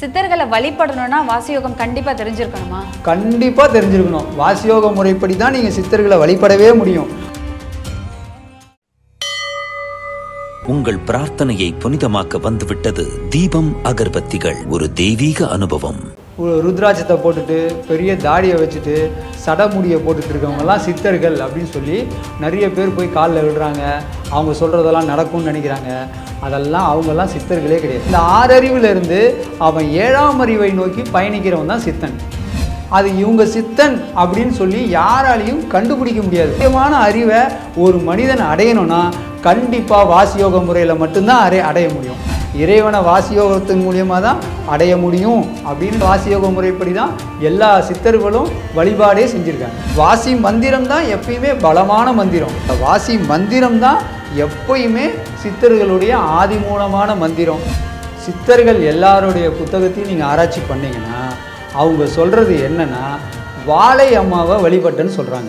சித்தர்களை வழிபடணும்னா வாசியோகம் கண்டிப்பா தெரிஞ்சிருக்கணுமா? கண்டிப்பாக தெரிஞ்சிருக்கணும். வாசியோக முறைப்படி தான் நீங்கள் சித்தர்களை வழிபடவே முடியும். உங்கள் பிரார்த்தனையை புனிதமாக்க வந்துவிட்டது தீபம் அகர்பத்திகள். ஒரு தெய்வீக அனுபவம். ருத்ராட்சத்தை போட்டுட்டு பெரிய தாடியை வச்சுட்டு சடமுடியை போட்டுட்டு இருக்கவங்கலாம் சித்தர்கள் அப்படின்னு சொல்லி நிறைய பேர் போய் காலில் விடுறாங்க அவங்க சொல்கிறதெல்லாம் நடக்கும்னு நினைக்கிறாங்க. அதெல்லாம் அவங்கெல்லாம் சித்தர்களே கிடையாது. இந்த ஆறறிவிலிருந்து அவன் ஏழாம் அறிவை நோக்கி பயணிக்கிறவன் தான் சித்தன். அது இவங்க சித்தன் அப்படின்னு சொல்லி யாராலையும் கண்டுபிடிக்க முடியாது. முக்கியமான அறிவை ஒரு மனிதன் அடையணும்னா கண்டிப்பாக வாசியோக முறையில் மட்டும்தான் அடைய அடைய முடியும். இறைவனை வாசியோகத்தின் மூலியமாக தான் அடைய முடியும் அப்படின்னு வாசியோக முறைப்படி தான் எல்லா சித்தர்களும் வழிபாடே செஞ்சுருக்காங்க. வாசி மந்திரம் தான் எப்பயுமே பலமான மந்திரம். இந்த வாசி மந்திரம் தான் எப்பயுமே சித்தர்களுடைய ஆதி மூலமான மந்திரம். சித்தர்கள் எல்லாருடைய புத்தகத்தையும் நீங்கள் ஆராய்ச்சி பண்ணீங்கன்னா அவங்க சொல்கிறது என்னென்னா வாழை அம்மாவை வழிபட்டுன்னு சொல்கிறாங்க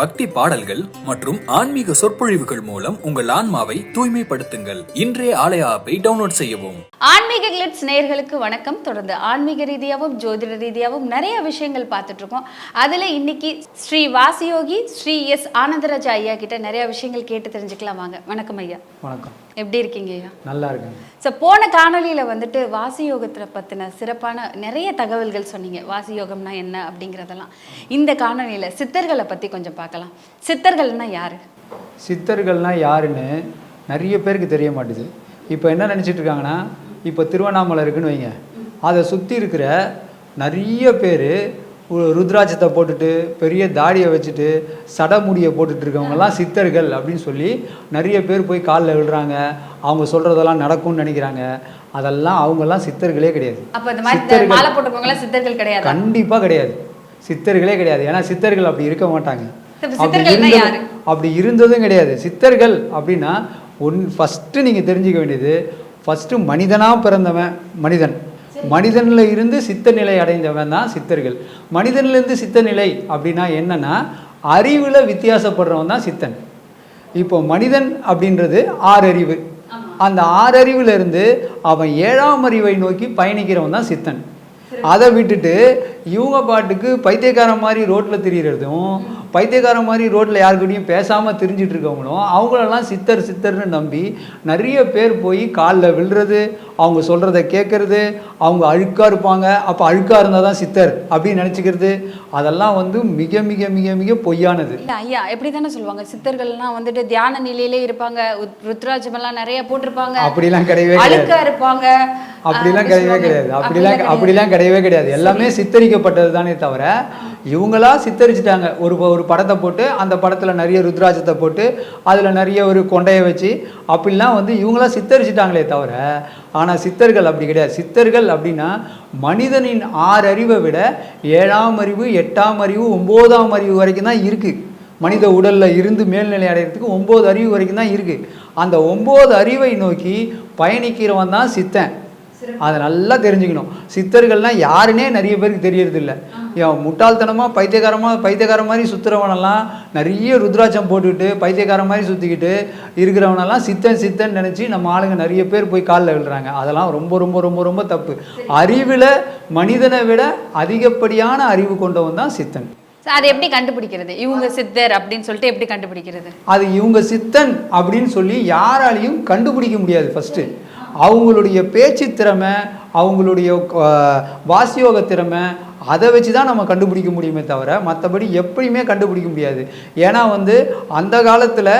பக்தி பாடல்கள் மற்றும் ஆன்மீக சொற்பொழிவுகள் மூலம் உங்கள் ஆன்மாவை தூய்மைப்படுத்துங்கள். இன்றைய ஆலய ஆப்பை டவுன்லோட் செய்யவும். ஆன்மீக கிளிட்ஸ் நேயர்களுக்கு வணக்கம். தொடர்ந்து ஆன்மீக ரீதியாகவும் ஜோதிட ரீதியாகவும் நிறைய விஷயங்கள் பார்த்துட்டு இருக்கோம் அதுல இன்னைக்கு ஸ்ரீ வாசியோகி ஸ்ரீ எஸ். ஆனந்தராஜா ஐயா கிட்ட நிறைய விஷயங்கள் கேட்டு தெரிஞ்சுக்கலாம் வாங்க. வணக்கம் ஐயா. வணக்கம். எப்படி இருக்கீங்க ஐயா? நல்லா இருக்குங்க. ஸோ போன காணொளியில் வந்துட்டு வாசி யோகத்தை பற்றின சிறப்பான நிறைய தகவல்கள் சொன்னீங்க. வாசி யோகம்னா என்ன அப்படிங்கிறதெல்லாம். இந்த காணொளியில் சித்தர்களை பற்றி கொஞ்சம் பார்க்கலாம். சித்தர்கள்னா யாரு? சித்தர்கள்னால் யாருன்னு நிறைய பேருக்கு தெரிய மாட்டுது. இப்போ என்ன நினச்சிட்டு இருக்காங்கன்னா இப்போ திருவண்ணாமலை இருக்குன்னு வைங்க. அதை சுற்றி இருக்கிற நிறைய பேர் ருத்ராட்சத்தை போட்டுட்டு பெரிய தாடியை வச்சுட்டு சடமுடியை போட்டுட்டு இருக்கவங்கலாம் சித்தர்கள் அப்படின்னு சொல்லி நிறைய பேர் போய் காலில் விழுறாங்க. அவங்க சொல்கிறதெல்லாம் நடக்கும்னு நினைக்கிறாங்க. அதெல்லாம் அவங்கெல்லாம் சித்தர்களே கிடையாது. சித்தர்கள் கிடையாது? கண்டிப்பாக கிடையாது. சித்தர்களே கிடையாது. ஏன்னா சித்தர்கள் அப்படி இருக்க மாட்டாங்க. அப்படி இருந்ததும் கிடையாது. சித்தர்கள் அப்படின்னா ஒன் ஃபஸ்ட்டு நீங்கள் தெரிஞ்சுக்க வேண்டியது ஃபஸ்ட்டு மனிதனாக பிறந்தவன் மனிதன். மனிதனில் இருந்து சித்த நிலை அடைந்தவன் தான் சித்தர்கள். மனிதனிலிருந்து சித்த நிலை அப்படின்னா என்னன்னா அறிவில் வித்தியாசப்படுறவன் தான் சித்தன். இப்போ மனிதன் அப்படின்றது ஆறறிவு. அந்த ஆறறிவுல இருந்து அவன் ஏழாம் அறிவை நோக்கி பயணிக்கிறவன் தான் சித்தன். அதை விட்டுட்டு இவங்க பாட்டுக்கு பைத்தியக்காரன் மாதிரி ரோட்டில் திரியிறதும் பைத்தியக்காரன் மாதிரி ரோட்டில் யாருக்கிட்டையும் பேசாமல் திரிஞ்சிட்டு இருக்கவங்களும் அவங்களெல்லாம் சித்தர் சித்தர்னு நம்பி நிறைய பேர் போய் காலில் விழுறது அவங்க சொல்கிறத கேட்கறது அவங்க அழுக்காக இருப்பாங்க. அப்போ அழுக்காக இருந்தால் தான் சித்தர் அப்படின்னு நினச்சிக்கிறது. அதெல்லாம் வந்து மிக மிக மிக மிக பொய்யானது. ஐயா எப்படி தானே சொல்லுவாங்க? சித்தர்கள்லாம் வந்துட்டு தியான நிலையிலே இருப்பாங்க. எல்லாம் நிறைய போட்டிருப்பாங்க. அப்படிலாம் கிடையவே கிடையாது. அழுக்கா இருப்பாங்க. அப்படிலாம் கிடையவே. கிடையாது. அப்படிலாம் அப்படிலாம் கிடையவே கிடையாது. எல்லாமே சித்தரிக்கப்பட்டது தானே தவிர இவங்களா சித்தரிச்சிட்டாங்க. ஒரு ஒரு படத்தை போட்டு அந்த படத்தில் நிறைய ருத்ராட்சத்தை போட்டு அதில் நிறைய ஒரு கொண்டையை வச்சு அப்படிலாம் வந்து இவங்களா சித்தரிச்சிட்டாங்களே தவிர ஆனால் சித்தர்கள் அப்படி கிடையாது. சித்தர்கள் அப்படின்னா மனிதனின் ஆறு அறிவை விட ஏழாம் அறிவு எட்டாம் அறிவு ஒம்போதாம் அறிவு வரைக்கும் தான் இருக்குது மனித உடலில் இருந்து மேல்நிலை அடைகிறதுக்கு ஒம்பது அறிவு வரைக்கும் தான் இருக்குது அந்த ஒம்பது அறிவை நோக்கி பயணிக்கிறவன் தான் சித்தன். அதை நல்லா தெரிஞ்சுக்கணும். சித்தர்கள்லாம் யாருன்னே நிறைய பேருக்கு தெரியறது இல்லை ஏன் முட்டாள்தனமாக பைத்தியக்காரமாக பைத்தியக்கார மாதிரி சுற்றுறவனெல்லாம் நிறைய ருத்ராட்சம் போட்டுக்கிட்டு பைத்தியக்கார மாதிரி சுற்றிக்கிட்டு இருக்கிறவனெல்லாம் சித்தன் சித்தன் நினச்சி நம்ம ஆளுங்க நிறைய பேர் போய் காலில் விழுறாங்க. அதெல்லாம் ரொம்ப ரொம்ப ரொம்ப ரொம்ப தப்பு. அறிவில் மனிதனை விட அதிகப்படியான அறிவு கொண்டவன் தான் சித்தன். அதை எப்படி கண்டுபிடிக்கிறது? இவங்க சித்தர் அப்படின்னு சொல்லிட்டு எப்படி கண்டுபிடிக்கிறது? அது இவங்க சித்தன் அப்படின்னு சொல்லி யாராலையும் கண்டுபிடிக்க முடியாது ஃபஸ்ட்டு அவங்களுடைய பேச்சு திறமை அவங்களுடைய வாசியோக திறமை அதை வச்சு தான் நம்ம கண்டுபிடிக்க முடியுமே தவிர மற்றபடி எப்படியுமே கண்டுபிடிக்க முடியாது. ஏன்னா வந்து அந்த காலத்தில்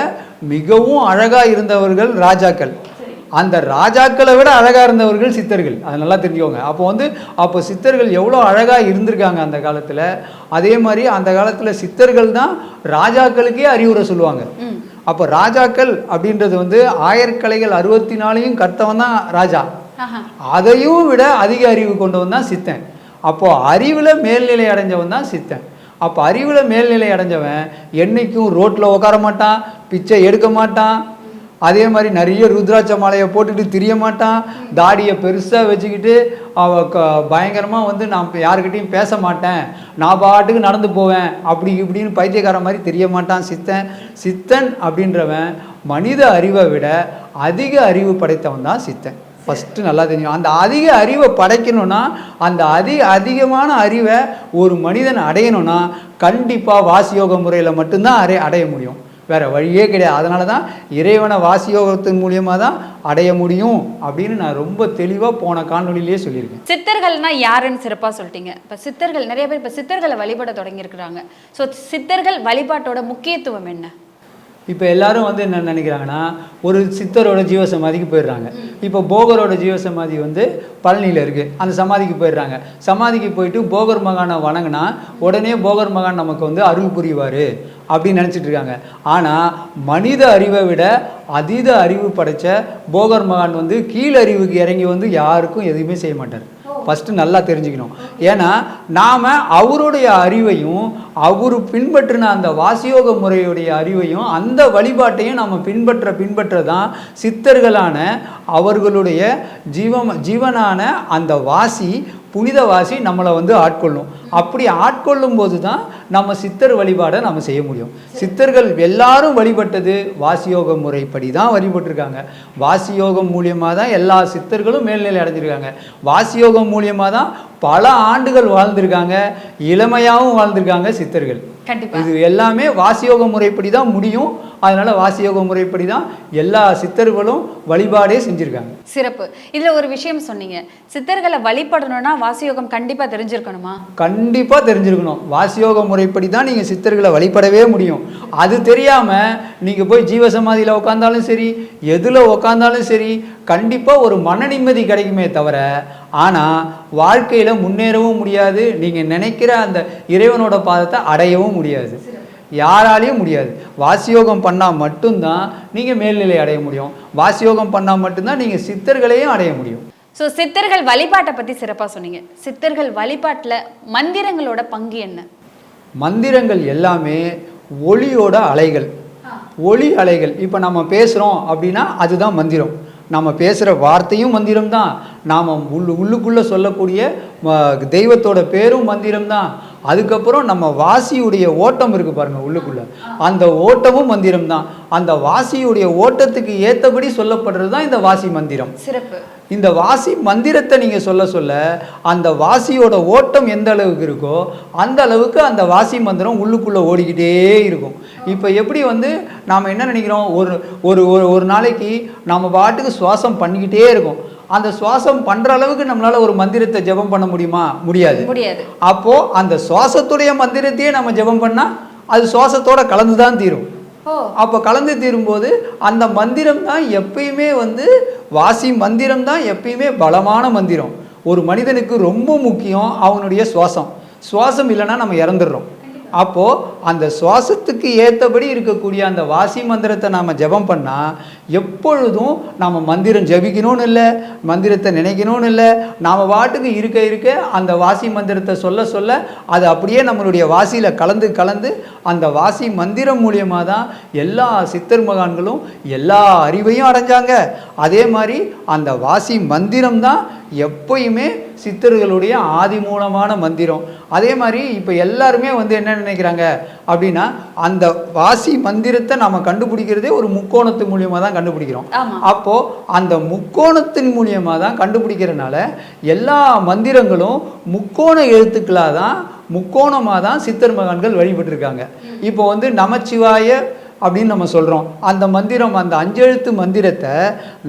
மிகவும் அழகாக இருந்தவர்கள் ராஜாக்கள். அந்த ராஜாக்களை விட அழகாக இருந்தவர்கள் சித்தர்கள். அதை நல்லா தெரிஞ்சுக்கோங்க. அப்போ வந்து அப்போ சித்தர்கள் எவ்வளோ அழகாக இருந்திருக்காங்க அந்த காலத்தில். அதே மாதிரி அந்த காலத்தில் சித்தர்கள் தான் ராஜாக்களுக்கே அறிவுரை சொல்லுவாங்க. அப்போ ராஜாக்கள் அப்படின்றது வந்து ஆயர்கலைகள் அறுபத்தி நாலையும் கர்த்தவன் தான் ராஜா. அதையும் விட அதிக அறிவு கொண்டவன் தான் சித்தன். அப்போ அறிவில் மேல்நிலை அடைஞ்சவன் தான் சித்தன். அப்போ அறிவில் மேல்நிலை அடைஞ்சவன் என்னைக்கும் ரோட்டில் உட்கார மாட்டான் பிச்சை எடுக்க மாட்டான் அதே மாதிரி நிறைய ருத்ராட்ச மாலையை போட்டுட்டு திரிய மாட்டான். தாடியை பெருசாக வச்சுக்கிட்டு அவ க பயங்கரமாக வந்து நான் இப்போ யாருக்கிட்டையும் பேச மாட்டேன். நான் பாட்டுக்கு நடந்து போவேன். அப்படி இப்படின்னு பைத்தியக்கார மாதிரி தெரிய மாட்டான் சித்தன். சித்தன் அப்படின்றவன் மனித அறிவை விட அதிக அறிவு படைத்தவன் தான் சித்தன். ஃபஸ்ட்டு நல்லா தெரியும். அந்த அதிக அறிவை படைக்கணும்னா அந்த அதிக அதிகமான அறிவை ஒரு மனிதன் அடையணும்னா கண்டிப்பாக வாசியோக முறையில் மட்டும்தான் அடைய அடைய முடியும். வேறு வழியே கிடையாது. அதனால தான் இறைவனை வாசியோகத்தின் மூலியமாக தான் அடைய முடியும் அப்படின்னு நான் ரொம்ப தெளிவாக போன காணொலியிலே சொல்லியிருக்கேன். சித்தர்கள்னா யாருன்னு சிறப்பாக சொல்லிட்டீங்க. இப்போ சித்தர்கள் நிறைய பேர் இப்போ சித்தர்களை வழிபட தொடங்கியிருக்கிறாங்க. ஸோ சித்தர்கள் வழிபாட்டோட முக்கியத்துவம் என்ன? இப்போ எல்லாரும் வந்து என்ன நினைக்கிறாங்கன்னா ஒரு சித்தரோட ஜீவசமாதிக்கு போயிடுறாங்க. இப்போ போகரோட ஜீவசமாதி வந்து பழனியில் இருக்குது அந்த சமாதிக்கு போயிடுறாங்க. சமாதிக்கு போயிட்டு போகர் மகானை வணங்கினா உடனே போகர் மகான் நமக்கு வந்து அருள் புரிவார் அப்படின்னு நினச்சிட்டு இருக்காங்க. ஆனால் மனித அறிவை விட அதீத அறிவு படைச்ச போகர் மகான் வந்து கீழ் அறிவுக்கு இறங்கி வந்து யாருக்கும் எதுவுமே செய்ய மாட்டார். ஃபஸ்ட்டு நல்லா தெரிஞ்சுக்கணும். ஏன்னா நாம் அவருடைய அறிவையும் அவர் பின்பற்றின அந்த வாசியோக முறையுடைய அறிவையும் அந்த வழிபாட்டையும் நம்ம பின்பற்ற பின்பற்ற தான் சித்தர்களான அவர்களுடைய ஜீவம் ஜீவனான அந்த வாசி புனித வாசி நம்மளை வந்து ஆட்கொள்ளும். அப்படி ஆட்கொள்ளும் போது தான் நம்ம சித்தர் வழிபாடை நம்ம செய்ய முடியும். சித்தர்கள் எல்லாரும் வழிபட்டது வாசியோக முறைப்படி தான் வழிபட்டிருக்காங்க. வாசியோகம் மூலியமாக தான் எல்லா சித்தர்களும் மேல்நிலை அடைஞ்சிருக்காங்க. வாசியோகம் மூலியமாக தான் பல ஆண்டுகள் வாழ்ந்திருக்காங்க. இளமையாகவும் வாழ்ந்திருக்காங்க சித்தர்கள். இது எல்லாமே வாசியோக முறைப்படி தான் முடியும். அதனால வாசியோக முறைப்படி தான் எல்லா சித்தர்களும் வழிபாடே செஞ்சுருக்காங்க. சிறப்பு. இதுல ஒரு விஷயம் சொன்னீங்க. சித்தர்களை வழிபடணும்னா வாசியோகம் கண்டிப்பா தெரிஞ்சிருக்கணுமா? கண்டிப்பாக தெரிஞ்சிருக்கணும். வாசியோக முறைப்படி தான் நீங்கள் சித்தர்களை வழிபடவே முடியும். அது தெரியாமல் நீங்கள் போய் ஜீவசமாதியில் உட்காந்தாலும் சரி எதில் உட்காந்தாலும் சரி கண்டிப்பாக ஒரு மன நிம்மதி கிடைக்குமே தவிர ஆனால் வாழ்க்கையில் முன்னேறவும் முடியாது. நீங்கள் நினைக்கிற அந்த இறைவனோட பாதத்தை அடையவும் முடியாது. யாராலையும் முடியாது. வாசியோகம் பண்ணால் மட்டும்தான் நீங்கள் மேல்நிலை அடைய முடியும். வாசியோகம் பண்ணால் மட்டும்தான் நீங்கள் சித்தர்களையும் அடைய முடியும். ஸோ சித்தர்கள் வழிபாட்டை பத்தி சிறப்பா சொன்னீங்க. சித்தர்கள் வழிபாட்டுல மந்திரங்களோட பங்கு என்ன? மந்திரங்கள் எல்லாமே ஒளியோட அலைகள். ஒளி அலைகள். இப்போ நம்ம பேசுகிறோம் அப்படின்னா அதுதான் மந்திரம். நம்ம பேசுகிற வார்த்தையும் மந்திரம் தான் நாம் உள்ள உள்ளுக்குள்ளே சொல்லக்கூடிய தெய்வத்தோட பேரும் மந்திரம் தான் அதுக்கப்புறம் நம்ம வாசியுடைய ஓட்டம் இருக்கு பாருங்க உள்ளுக்குள்ள. அந்த ஓட்டமும் மந்திரம் தான் அந்த வாசியுடைய ஓட்டத்துக்கு ஏற்றபடி சொல்லப்படுறது தான் இந்த வாசி மந்திரம். சிறப்பு. இந்த வாசி மந்திரத்தை நீங்கள் சொல்ல சொல்ல அந்த வாசியோட ஓட்டம் எந்த அளவுக்கு இருக்கோ அந்த அளவுக்கு அந்த வாசி மந்திரம் உள்ளுக்குள்ளே ஓடிக்கிட்டே இருக்கும். இப்போ எப்படி வந்து நாம் என்ன நினைக்கிறோம்? ஒரு ஒரு ஒரு- நாளைக்கு நாம் பாட்டுக்கு சுவாசம் பண்ணிக்கிட்டே இருக்கோம். அந்த சுவாசம் பண்ணுற அளவுக்கு நம்மளால் ஒரு மந்திரத்தை ஜெபம் பண்ண முடியுமா? முடியாது. முடியாது. அப்போது அந்த சுவாசத்துடைய மந்திரத்தையே நம்ம ஜெபம் பண்ணால் அது சுவாசத்தோட கலந்து தான் தீரும் அப்போ கலந்து தீரும்போது அந்த மந்திரம் தான் எப்பயுமே வந்து வாசி மந்திரம் தான் எப்பயுமே பலமான மந்திரம். ஒரு மனிதனுக்கு ரொம்ப முக்கியம் அவனுடைய சுவாசம். சுவாசம் இல்லைன்னா நம்ம இறந்துடுறோம். அப்போது அந்த சுவாசத்துக்கு ஏற்றபடி இருக்கக்கூடிய அந்த வாசி மந்திரத்தை நாம் ஜெபம் பண்ணால் எப்பொழுதும் நாம் மந்திரம் ஜெபிக்கணும்னு இல்லை மந்திரத்தை நினைக்கணும்னு இல்லை நாம் பாட்டுக்கு இருக்க இருக்க அந்த வாசி மந்திரத்தை சொல்ல சொல்ல அது அப்படியே நம்மளுடைய வாசியில் கலந்து கலந்து அந்த வாசி மந்திரம் மூலியமாக தான் எல்லா சித்தர் மகான்களும் எல்லா அறிவையும் அடைஞ்சாங்க. அதே மாதிரி அந்த வாசி மந்திரம் தான் எப்பயுமே சித்தர்களுடைய ஆதி மூலமான மந்திரம். அதே மாதிரி இப்போ எல்லாருமே வந்து என்ன நினைக்கிறாங்க? அப்படின்னா அந்த வாசி மந்திரத்தை நம்ம கண்டுபிடிக்கிறதே ஒரு முக்கோணத்து மூலியமாக தான் கண்டுபிடிக்கிறோம். ஆமா. அப்போ அந்த முக்கோணத்தின் மூலியமாக தான் கண்டுபிடிக்கிறனால எல்லா மந்திரங்களும் முக்கோண எழுத்துக்களாக தான் முக்கோணமாக தான் சித்தர் மகான்கள் வழிபட்டிருக்காங்க. இப்போ வந்து நமச்சிவாய அப்படின்னு நம்ம சொல்கிறோம் அந்த மந்திரம் அந்த அஞ்செழுத்து மந்திரத்தை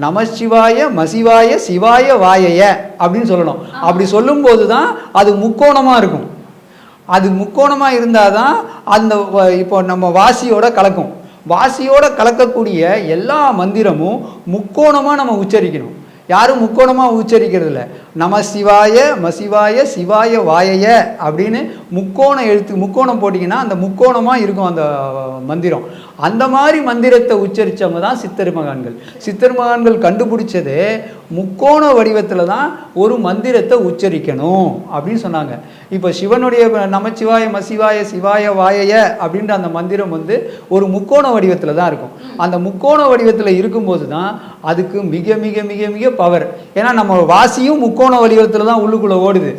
நமசிவாய மசிவாய சிவாய வாயய அப்படின்னு சொல்லணும். அப்படி சொல்லும்போது தான் அது முக்கோணமாக இருக்கும். அது முக்கோணமாக இருந்தால் தான் அந்த இப்போ நம்ம வாசியோட கலக்கும். வாசியோட கலக்கக்கூடிய எல்லா மந்திரமும் முக்கோணமாக நம்ம உச்சரிக்கணும். யாரும் முக்கோணமாக உச்சரிக்கிறது இல்லை நம சிவாய மசிவாய சிவாய வாயய அப்படின்னு முக்கோணம் எழுத்து முக்கோணம் போட்டிங்கன்னா அந்த முக்கோணமாக இருக்கும் அந்த மந்திரம். அந்த மாதிரி மந்திரத்தை உச்சரித்தவங்க தான் சித்தர் மகான்கள். சித்தர் மகான்கள் கண்டுபிடிச்சதே முக்கோண வடிவத்தில் தான் ஒரு மந்திரத்தை உச்சரிக்கணும் அப்படின்னு சொன்னாங்க. இப்போ சிவனுடைய நமச்சிவாய மசிவாய சிவாய வாயய அப்படின்ற அந்த மந்திரம் வந்து ஒரு முக்கோண வடிவத்தில் தான் இருக்கும். அந்த முக்கோண வடிவத்தில் இருக்கும்போது தான் அதுக்கு மிக மிக மிக மிக பவர் ஏன்னா நம்ம வாசியும் முக்கோண வடிவத்தில் தான் உள்ளுக்குள்ளே ஓடுது.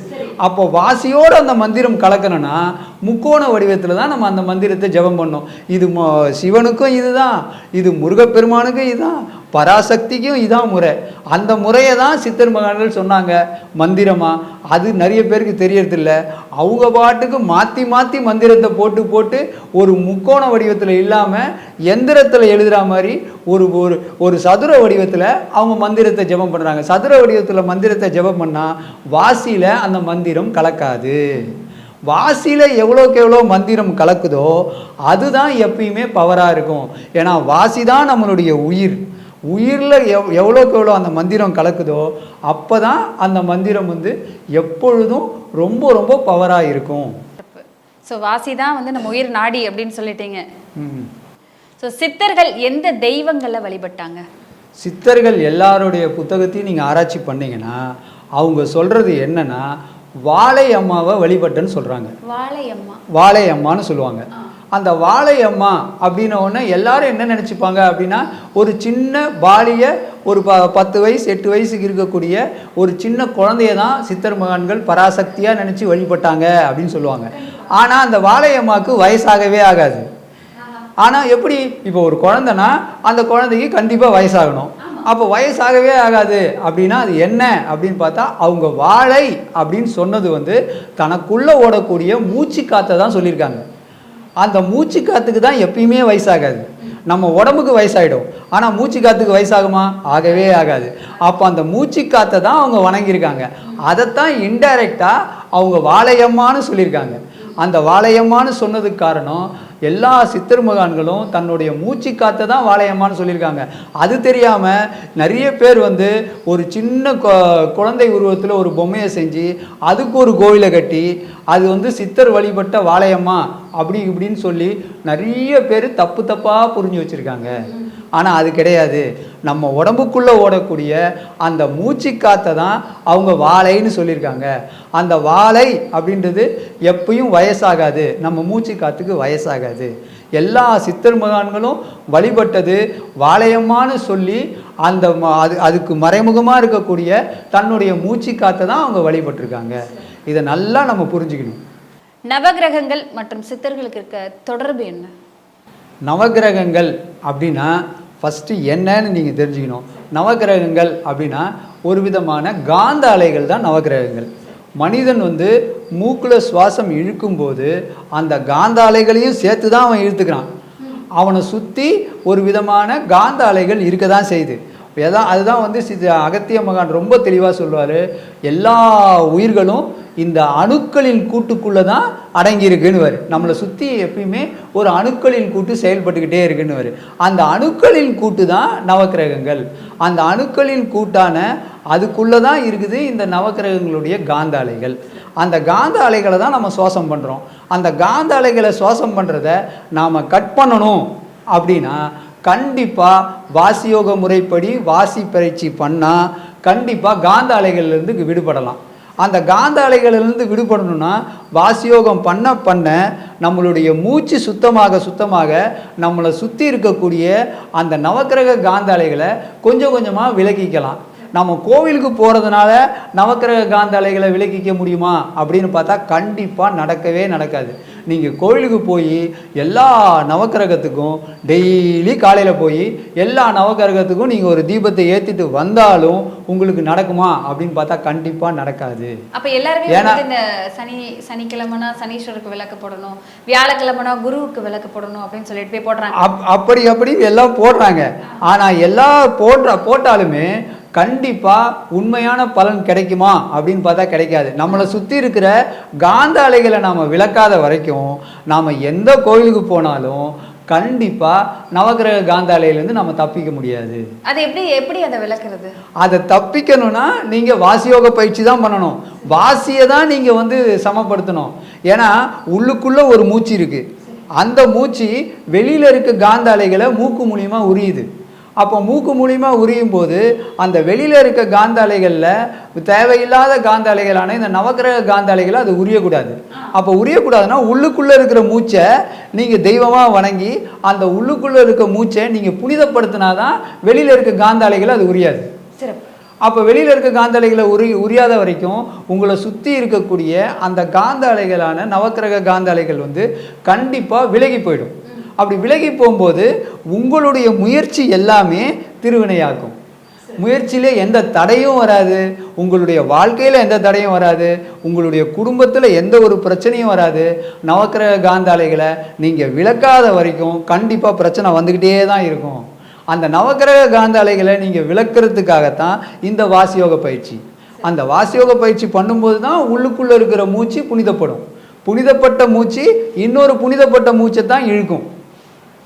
அப்போ வாசியோடு அந்த மந்திரம் கலக்கணும்னா முக்கோண வடிவத்தில் தான் நம்ம அந்த மந்திரத்தை ஜெபம் பண்ணோம். இது சிவனுக்கும் இதுதான் இது முருகப்பெருமானுக்கும் இதுதான் பராசக்திக்கும் இதான் முறை. அந்த முறையை தான் சித்தர் மகான்கள் சொன்னாங்க மந்திரமா? அது நிறைய பேருக்கு தெரியறதில்ல. அவங்க பாட்டுக்கு மாற்றி மாற்றி மந்திரத்தை போட்டு போட்டு ஒரு முக்கோண வடிவத்தில் இல்லாமல் எந்திரத்தில் எழுதுகிற மாதிரி ஒரு ஒரு ஒரு சதுர வடிவத்தில் அவங்க மந்திரத்தை ஜெபம் பண்ணுறாங்க சதுர வடிவத்தில் மந்திரத்தை ஜெபம் பண்ணால் வாசியில் அந்த மந்திரம் கலக்காது. வாசியில் எவ்வளோக்கு எவ்வளோ மந்திரம் கலக்குதோ அதுதான் எப்பயுமே பவராக இருக்கும். ஏன்னா வாசி தான் நம்மளுடைய உயிர். உயிரில் எவ் எவ்வளோக்கு எவ்வளோ அந்த மந்திரம் கலக்குதோ அப்போ தான் அந்த மந்திரம் வந்து எப்பொழுதும் ரொம்ப ரொம்ப பவராக இருக்கும். ஸோ வாசி தான் வந்து நம்ம உயிர் நாடி அப்படின்னு சொல்லிட்டீங்க. ம். ஸோ சித்தர்கள் எந்த தெய்வங்களை வழிபட்டாங்க? சித்தர்கள் எல்லாருடைய புத்தகத்தையும் நீங்கள் ஆராய்ச்சி பண்ணீங்கன்னா அவங்க சொல்கிறது என்னன்னா வாழை அம்மாவை வழிபட்டேன்னு சொல்கிறாங்க வாழை அம்மா. வாழை அம்மான்னு சொல்லுவாங்க. அந்த வாழை அம்மா அப்படின்ன உடனே எல்லாரும் என்ன நினச்சிப்பாங்க அப்படின்னா ஒரு சின்ன பாலிய ஒரு ப பத்து வயசு எட்டு வயசுக்கு இருக்கக்கூடிய ஒரு சின்ன குழந்தைய தான் சித்தர் மகான்கள் பராசக்தியாக நினச்சி வழிபட்டாங்க அப்படின்னு சொல்லுவாங்க. ஆனால் அந்த வாழை அம்மாவுக்கு வயசாகவே ஆகாது. ஆனால் எப்படி இப்போ ஒரு குழந்தைனா அந்த குழந்தைக்கு கண்டிப்பாக வயசாகணும். அப்போ வயசாகவே ஆகாது. அப்படின்னா அது என்ன அப்படின்னு பார்த்தா அவங்க வாழை அப்படின்னு சொன்னது வந்து தனக்குள்ளே ஓடக்கூடிய மூச்சு காற்றை தான் சொல்லியிருக்காங்க. அந்த மூச்சு காற்றுக்கு தான் எப்பயுமே வயசாகாது. நம்ம உடம்புக்கு வயசாயிடும். ஆனால் மூச்சு காற்றுக்கு வயசாகுமா? ஆகவே ஆகாது. அப்போ அந்த மூச்சு காற்றை தான் அவங்க வணங்கியிருக்காங்க. அதைத்தான் இன்டைரக்டாக அவங்க வாழையம்மான்னு சொல்லியிருக்காங்க. அந்த வாளையம்மான்னு சொன்னதுக்கு காரணம் எல்லா சித்தர் மகான்களும் தன்னுடைய மூச்சு காற்றை தான் வாளையம்மான்னு சொல்லியிருக்காங்க. அது தெரியாமல் நிறைய பேர் வந்து ஒரு சின்ன கொ- குழந்தை உருவத்தில் ஒரு பொம்மையை செஞ்சு அதுக்கு ஒரு கோவிலை கட்டி அது வந்து சித்தர் வழிபட்ட வாழையம்மா அப்படி இப்படின்னு சொல்லி நிறைய பேர் தப்பு தப்பாக புரிஞ்சு வச்சுருக்காங்க. ஆனால் அது கிடையாது. நம்ம உடம்புக்குள்ளே ஓடக்கூடிய அந்த மூச்சு காற்றை தான் அவங்க வாழைன்னு சொல்லியிருக்காங்க. அந்த வாழை அப்படின்றது எப்பயும் வயசாகாது. நம்ம மூச்சு காற்றுக்கு வயசாகாது. எல்லா சித்தர் மகான்களும் வழிபட்டது வாழையம்மான்னு சொல்லி அந்த அது அதுக்கு மறைமுகமாக இருக்கக்கூடிய தன்னுடைய மூச்சு காற்றை தான் அவங்க வழிபட்டிருக்காங்க. இதை நல்லா நம்ம புரிஞ்சுக்கணும். நவகிரகங்கள் மற்றும் சித்தர்களுக்கு இருக்க தொடர்பு என்ன? நவகிரகங்கள் அப்படின்னா ஃபஸ்ட்டு என்னன்னு நீங்கள் தெரிஞ்சுக்கணும். நவகிரகங்கள் அப்படின்னா ஒரு விதமான காந்த அலைகள் தான் நவகிரகங்கள் மனிதன் வந்து மூக்கில் சுவாசம் இழுக்கும்போது அந்த காந்த அலைகளையும் சேர்த்து தான் அவன் இழுத்துக்கிறான். அவனை சுற்றி ஒரு விதமான காந்த அலைகள் இருக்க தான் செய்யுது. எதான் அதுதான் வந்து சித்த அகத்திய மகான் ரொம்ப தெளிவாக சொல்லுவார். எல்லா உயிர்களும் இந்த அணுக்களின் கூட்டுக்குள்ளே தான் அடங்கியிருக்குன்னு நம்மளை சுற்றி எப்பயுமே ஒரு அணுக்களின் கூட்டு செயல்பட்டுக்கிட்டே இருக்குன்னு அந்த அணுக்களின் கூட்டு தான் நவக்கிரகங்கள். அந்த அணுக்களின் கூட்டான அதுக்குள்ளே தான் இருக்குது இந்த நவக்கிரகங்களுடைய காந்த அலைகள் அந்த காந்த அலைகளை தான் நம்ம சுவாசம் பண்ணுறோம் அந்த காந்த அலைகளை சுவாசம் பண்ணுறத நாம் கட் பண்ணணும் அப்படின்னா கண்டிப்பாக வாசியோக முறைப்படி வாசி பயிற்சி பண்ணால் கண்டிப்பாக காந்த அலைகள்லேருந்து விடுபடலாம். அந்த காந்த அலைகளிலிருந்து விடுபடணும்னா வாசியோகம் பண்ண பண்ண நம்மளுடைய மூச்சு சுத்தமாக சுத்தமாக நம்மளை சுற்றி இருக்கக்கூடிய அந்த நவக்கிரக காந்த அலைகளை கொஞ்சம் கொஞ்சமாக விலக்கிக்கலாம் நம்ம கோவிலுக்கு போகிறதுனால நவக்கிரக காந்த அலைகளை விலக்கிக்க முடியுமா அப்படின்னு பார்த்தா கண்டிப்பாக நடக்கவே நடக்காது. நீங்கள் கோவிலுக்கு போய் எல்லா நவக்கிரகத்துக்கும் டெய்லி காலையில் போய் எல்லா நவக்கிரகத்துக்கும் நீங்கள் ஒரு தீபத்தை ஏற்றிட்டு வந்தாலும் உங்களுக்கு நடக்குமா அப்படின்னு பார்த்தா கண்டிப்பாக நடக்காது. அப்ப எல்லாருமே ஏன்னா- இந்த சனி சனிக்கிழமைனா சனீஸ்வருக்கு விளக்கு போடணும் வியாழக்கிழமைனா குருவுக்கு விளக்கு போடணும் அப்படின்னு சொல்லிட்டு போய் போடுறாங்க. அப் அப்படி அப்படி எல்லாம் போடுறாங்க. ஆனால் எல்லா போடுற போட்டாலுமே கண்டிப்பாக உண்மையான பலன் கிடைக்குமா அப்படின்னு பார்த்தா கிடைக்காது. நம்மளை சுற்றி இருக்கிற காந்த அலைகளை நாம் விளக்காத வரைக்கும் நாம் எந்த கோயிலுக்கு போனாலும் கண்டிப்பாக நவக்கிரக காந்த அலையிலேருந்து நம்ம தப்பிக்க முடியாது. அது எப்படி எப்படி அதை விளக்குறது? அதை தப்பிக்கணும்னா நீங்கள் வாசியோக பயிற்சி தான் பண்ணணும். வாசியை தான் நீங்கள் வந்து சமப்படுத்தணும். ஏன்னா உள்ளுக்குள்ளே ஒரு மூச்சு இருக்குது அந்த மூச்சு வெளியில் இருக்க காந்த அலைகளை மூக்கு மூலியமாக உரியுது. அப்போ மூக்கு மூலியமாக உரியும் போது அந்த வெளியில் இருக்க காந்த அலைகளில் தேவையில்லாத காந்த அலைகளான இந்த நவக்கிரக காந்த அலைகளை அது உரியக்கூடாது. அப்போ உரியக்கூடாதுன்னா உள்ளுக்குள்ளே இருக்கிற மூச்சை நீங்கள் தெய்வமாக வணங்கி அந்த உள்ளுக்குள்ளே இருக்க மூச்சை நீங்கள் புனிதப்படுத்தினா தான் வெளியில் இருக்க காந்த அலைகளை அது உரியாது. அப்போ வெளியில் இருக்க காந்த அலைகளை உரி உரியாத வரைக்கும் உங்களை சுற்றி இருக்கக்கூடிய அந்த காந்த அலைகளான நவக்கிரக காந்த அலைகள் வந்து கண்டிப்பாக விலகி போயிடும். அப்படி விலகி போகும்போது உங்களுடைய முயற்சி எல்லாமே திருவினையாக்கும். முயற்சியில் எந்த தடையும் வராது. உங்களுடைய வாழ்க்கையில் எந்த தடையும் வராது. உங்களுடைய குடும்பத்தில் எந்த ஒரு பிரச்சனையும் வராது. நவக்கிரக காந்தாலைகளை நீங்கள் விளக்காத வரைக்கும் கண்டிப்பாக பிரச்சனை வந்துக்கிட்டே தான் இருக்கும். அந்த நவக்கிரக காந்தாலைகளை நீங்கள் விளக்குறதுக்காகத்தான் இந்த வாசியோக பயிற்சி. அந்த வாசியோக பயிற்சி பண்ணும்போது தான் உள்ளுக்குள்ளே இருக்கிற மூச்சு புனிதப்படும். புனிதப்பட்ட மூச்சு இன்னொரு புனிதப்பட்ட மூச்சை தான் இழுக்கும்.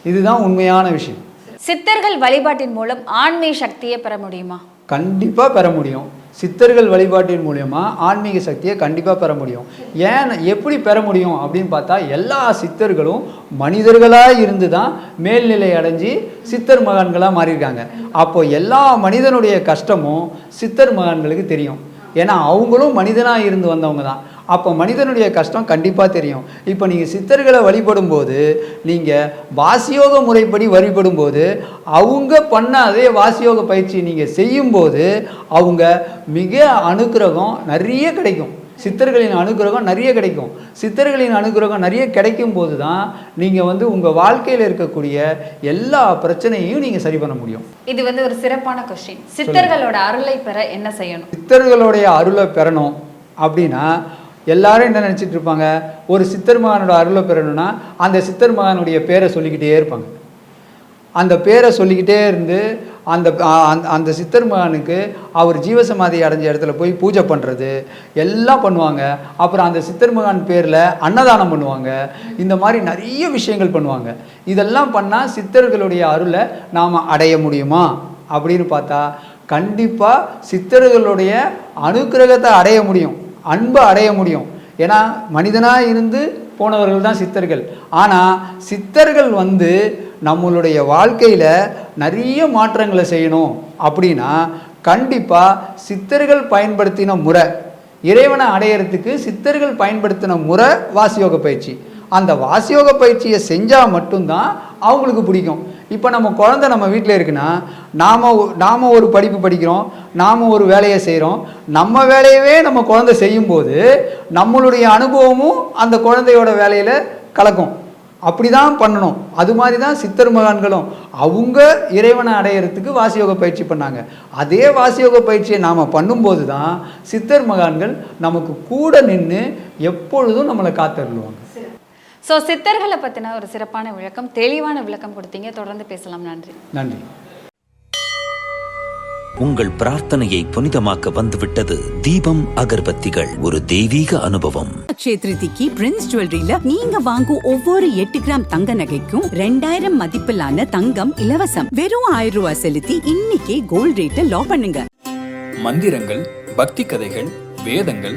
இதுதான் உண்மையான விஷயம். சித்தர்கள் வழிபாட்டின் மூலம் ஆன்மீக சக்தியை பெற முடியுமா? கண்டிப்பாக பெற முடியும். சித்தர்கள் வழிபாட்டின் மூலயமா ஆன்மீக சக்தியை கண்டிப்பாக பெற முடியும். ஏன் எப்படி பெற முடியும் அப்படின்னு பார்த்தா எல்லா சித்தர்களும் மனிதர்களாக இருந்து தான் மேல்நிலை அடைஞ்சு சித்தர் மகான்களாக மாறியிருக்காங்க. அப்போ எல்லா மனிதனுடைய கஷ்டமும் சித்தர் மகான்களுக்கு தெரியும். ஏன்னா அவங்களும் மனிதனாக இருந்து வந்தவங்க தான் அப்போ மனிதனுடைய கஷ்டம் கண்டிப்பாக தெரியும். இப்போ நீங்கள் சித்தர்களை வழிபடும்போது நீங்கள் வாசியோக முறைப்படி வழிபடும்போது அவங்க பண்ண அதே வாசியோக பயிற்சி நீங்கள் செய்யும்போது அவங்க மிக அனுக்கிரகம் நிறைய கிடைக்கும். சித்தர்களின் அனுகிரகம் நிறைய கிடைக்கும். சித்தர்களின் அனுகிரகம் நிறைய கிடைக்கும் போது தான் நீங்கள் வந்து உங்கள் வாழ்க்கையில் இருக்கக்கூடிய எல்லா பிரச்சனையையும் நீங்கள் சரி பண்ண முடியும். இது வந்து ஒரு சிறப்பான கொஸ்டின் சித்தர்களோட அருளை பெற என்ன செய்யணும்? சித்தர்களுடைய அருளை பெறணும் அப்படின்னா எல்லாரும் என்ன நினச்சிட்டு இருப்பாங்க? ஒரு சித்தர் மகானோட அருளை பெறணும்னா அந்த சித்தர் மகானுடைய பேரை சொல்லிக்கிட்டே இருப்பாங்க. அந்த பேரை சொல்லிக்கிட்டே இருந்து அந்த அந்த- அந்த சித்தர் மகானுக்கு அவர் ஜீவசமாதி அடைஞ்ச இடத்துல போய் பூஜை பண்ணுறது எல்லாம் பண்ணுவாங்க. அப்புறம் அந்த சித்தர் மகான் பேரில் அன்னதானம் பண்ணுவாங்க. இந்த மாதிரி நிறைய விஷயங்கள் பண்ணுவாங்க. இதெல்லாம் பண்ணால் சித்தர்களுடைய அருளை நாம் அடைய முடியுமா? அப்படின்னு பார்த்தா கண்டிப்பாக சித்தர்களுடைய அனுக்கிரகத்தை அடைய முடியும். அன்பை அடைய முடியும். ஏன்னா மனிதனாக இருந்து போனவர்கள் தான் சித்தர்கள். ஆனால் சித்தர்கள் வந்து நம்மளுடைய வாழ்க்கையில் நிறைய மாற்றங்களை செய்யணும். அப்படின்னா கண்டிப்பாக சித்தர்கள் பயன்படுத்தின முறை இறைவனை அடையிறதுக்கு சித்தர்கள் பயன்படுத்தின முறை வாசியோக பயிற்சி. அந்த வாசியோக பயிற்சியை செஞ்சால் மட்டும்தான் அவங்களுக்கு பிடிக்கும். இப்போ நம்ம குழந்தை நம்ம வீட்டில் இருக்குன்னா நாம் நாம் ஒரு படிப்பு படிக்கிறோம் நாம் ஒரு வேலையை செய்கிறோம் நம்ம வேலையவே நம்ம குழந்தை செய்யும்போது நம்மளுடைய அனுபவமும் அந்த குழந்தையோட வேலையில் கலக்கும். அப்படி தான் பண்ணணும். அது மாதிரி தான் சித்தர் மகான்களும் அவங்க இறைவனை அடையிறதுக்கு வாசியோக பயிற்சி பண்ணாங்க. அதே வாசியோக பயிற்சியை நாம் பண்ணும்போது தான் சித்தர் மகான்கள் நமக்கு கூட நின்று எப்பொழுதும் நம்மளை காத்தருளுவாங்க. ஸோ சித்தர்களை பற்றின ஒரு சிறப்பான விளக்கம் தெளிவான விளக்கம் கொடுத்தீங்க. தொடர்ந்து பேசலாம். நன்றி. நன்றி. உங்கள் பிரார்த்தனையை புனிதமாக்க வந்துவிட்டது தீபம் அகர்பத்திகள். ஒரு தெய்வீக அனுபவம். க்ஷேத்ரிதிக்கு பிரின்ஸ் ஜுவல்லரியில நீங்க வாங்கும் ஒவ்வொரு எட்டு கிராம் தங்க நகைக்கும் ரெண்டாயிரம் மதிப்பிலான தங்கம் இலவசம். வெறும் ஆயிரம் ரூபாய் செலுத்தி இன்னைக்கே கோல்ட் ரேட்டை லா பண்ணுங்க. மந்திரங்கள் பக்தி கதைகள் வேதங்கள்